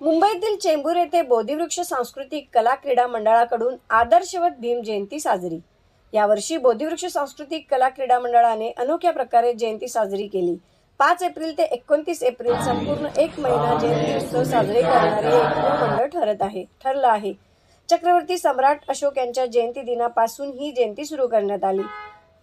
मुंबईतील चेंबूर येथे बोधिवृक्ष सांस्कृतिक कला क्रीडा मंडळाकडून आदर्शवत भीम जयंती साजरी. यावर्षी बोधिवृक्ष सांस्कृतिक कला क्रीडा मंडळाने अनोख्या प्रकारे जयंती साजरी केली. पाच एप्रिल ते एकोणतीस एप्रिल संपूर्ण एक महिना जयंती उत्सव साजरे करणारे एकमेव मंडळ ठरत आहे ठरलं आहे. चक्रवर्ती सम्राट अशोक यांच्या जयंती दिनापासून ही जयंती सुरू करण्यात आली.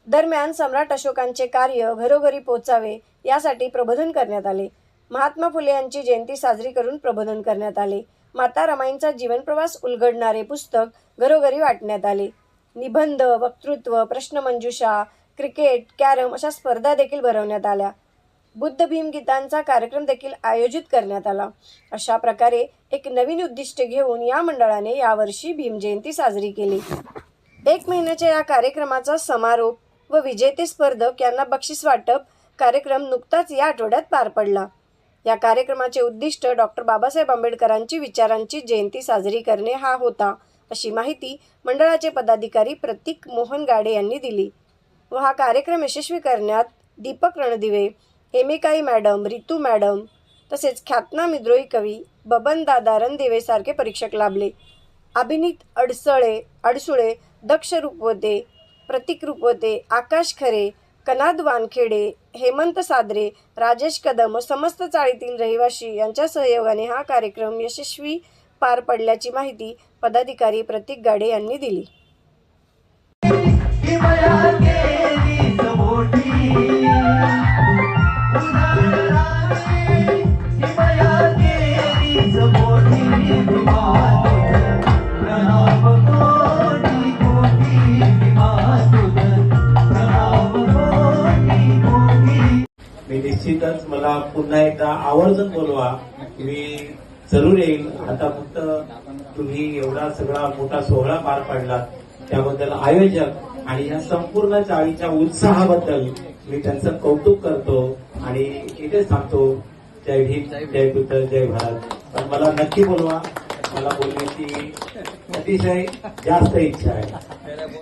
दरम्यान सम्राट अशोकांचे कार्य घरोघरी पोचावे यासाठी प्रबोधन करण्यात आले. महात्मा फुले यांची जयंती साजरी करून प्रबोधन करण्यात आले. माता रमाईंचा जीवनप्रवास उलगडणारे पुस्तक घरोघरी वाटण्यात आले. निबंध वक्तृत्व प्रश्नमंजुषा क्रिकेट कॅरम अशा स्पर्धा देखील भरवण्यात आल्या. बुद्ध भीम गीतांचा कार्यक्रम देखील आयोजित करण्यात आला. अशा प्रकारे एक नवीन उद्दिष्ट घेऊन या मंडळाने यावर्षी भीम जयंती साजरी केली. एक महिन्याच्या या कार्यक्रमाचा समारोप व विजेते स्पर्धक यांना बक्षीस वाटप कार्यक्रम नुकताच या आठवड्यात पार पडला. या कार्यक्रमाचे उद्दिष्ट डॉक्टर बाबासाहेब आंबेडकरांची विचारांची जयंती साजरी करणे हा होता अशी माहिती मंडळाचे पदाधिकारी प्रतीक मोहन गाडे यांनी दिली. व हा कार्यक्रम यशस्वी करण्यात दीपक रणदिवे हेमिकाई मॅडम रितू मॅडम तसेच ख्यातनाम विद्रोही कवी बबनदादा रणदिवे परीक्षक लाभले. अभिनीत अडसळे अडसुळे दक्ष रूपवते प्रतीक रूपवते आकाश खरे कनाद वानखेडे हेमंत सादरे राजेश कदम व समस्त चाळीतील रहिवाशी यांच्या सहयोगाने हा कार्यक्रम यशस्वी पार पडल्याची माहिती पदाधिकारी प्रतीक गाडे यांनी दिली. मी निश्चितच मला पुन्हा एकदा आवर्जून बोलवा. मी जरूर येईल. आता फक्त तुम्ही एवढा सगळा मोठा सोहळा पार पाडला त्याबद्दल आयोजक आणि या संपूर्ण चाळीच्या उत्साहाबद्दल मी त्यांचं कौतुक करतो आणि इथे सांगतो जय भीम जय बुद्ध जय भारत. पण मला नक्की बोलवा. मला बोलण्याची अतिशय जास्त इच्छा आहे.